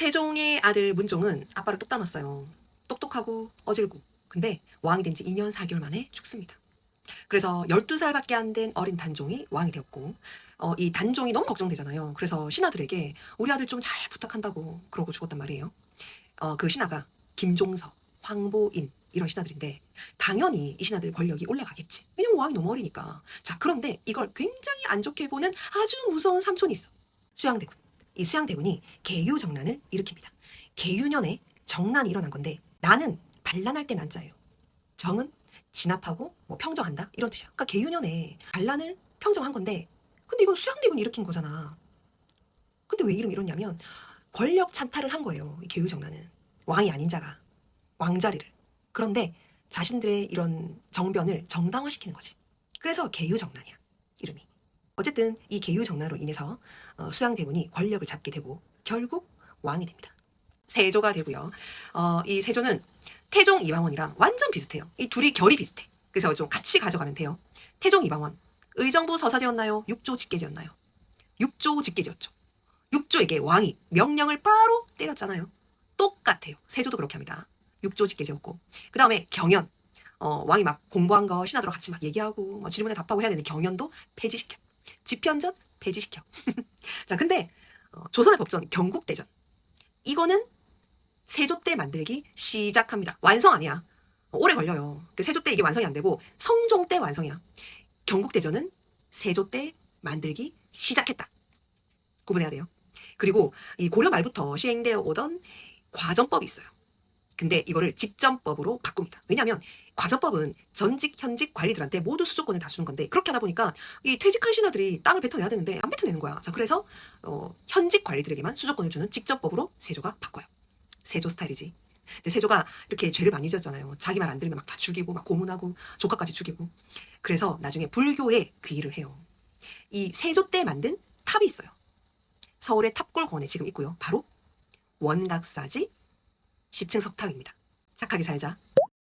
세종의 아들 문종은 아빠를 똑 닮았어요. 똑똑하고 어질고. 근데 왕이 된 지 2년 4개월 만에 죽습니다. 그래서 12살밖에 안 된 어린 단종이 왕이 되었고, 어, 이 단종이 너무 걱정되잖아요. 그래서 신하들에게 우리 아들 좀 잘 부탁한다고 그러고 죽었단 말이에요. 어, 그 신하가 김종서, 황보인 이런 신하들인데 당연히 이 신하들 권력이 올라가겠지. 왜냐면 왕이 너무 어리니까. 자, 그런데 이걸 굉장히 안 좋게 보는 아주 무서운 삼촌이 있어. 수양대군. 이 수양대군이 개유정난을 일으킵니다. 개유년에 정난이 일어난 건데 나는 반란할 때 난자예요. 정은 진압하고 뭐 평정한다 이런 뜻이야. 그러니까 개유년에 반란을 평정한 건데 근데 이건 수양대군이 일으킨 거잖아. 근데 왜 이름 이렇냐면 권력 찬탈을 한 거예요. 이 개유정난은 왕이 아닌 자가 왕자리를. 그런데 자신들의 이런 정변을 정당화시키는 거지. 그래서 개유정난이야 이름이. 어쨌든 이 개유정난으로 인해서 어, 수양대군이 권력을 잡게 되고 결국 왕이 됩니다. 세조가 되고요. 어, 이 세조는 태종 이방원이랑 완전 비슷해요. 이 둘이 결이 비슷해. 그래서 좀 같이 가져가면 돼요. 태종 이방원 의정부 서사제였나요? 육조 직계제였나요? 육조 직계제였죠. 육조에게 왕이 명령을 바로 때렸잖아요. 똑같아요. 세조도 그렇게 합니다. 육조 직계제였고 그 다음에 경연 어, 왕이 막 공부한 거 신하들과 같이 막 얘기하고 뭐 질문에 답하고 해야 되는 경연도 폐지시켜. 집현전 폐지시켜. 자, 근데 어, 조선의 법전 경국대전 이거는 세조 때 만들기 시작합니다. 완성 아니야. 어, 오래 걸려요. 그 세조 때 이게 완성이 안 되고 성종 때 완성이야. 경국대전은 세조 때 만들기 시작했다. 구분해야 돼요. 그리고 이 고려 말부터 시행되어 오던 과전법이 있어요. 근데 이거를 직전법으로 바꿉니다. 왜냐하면 과전법은 전직, 현직 관리들한테 모두 수조권을 다 주는 건데 그렇게 하다 보니까 이 퇴직한 신하들이 땅을 뱉어내야 되는데 안 뱉어내는 거야. 자 그래서 어, 현직 관리들에게만 수조권을 주는 직전법으로 세조가 바꿔요. 세조 스타일이지. 근데 세조가 이렇게 죄를 많이 지었잖아요. 자기 말 안 들으면 막 다 죽이고 막 고문하고 조카까지 죽이고. 그래서 나중에 불교에 귀의를 해요. 이 세조 때 만든 탑이 있어요. 서울의 탑골공원에 지금 있고요. 바로 원각사지 10층 석탑입니다. 착하게 살자.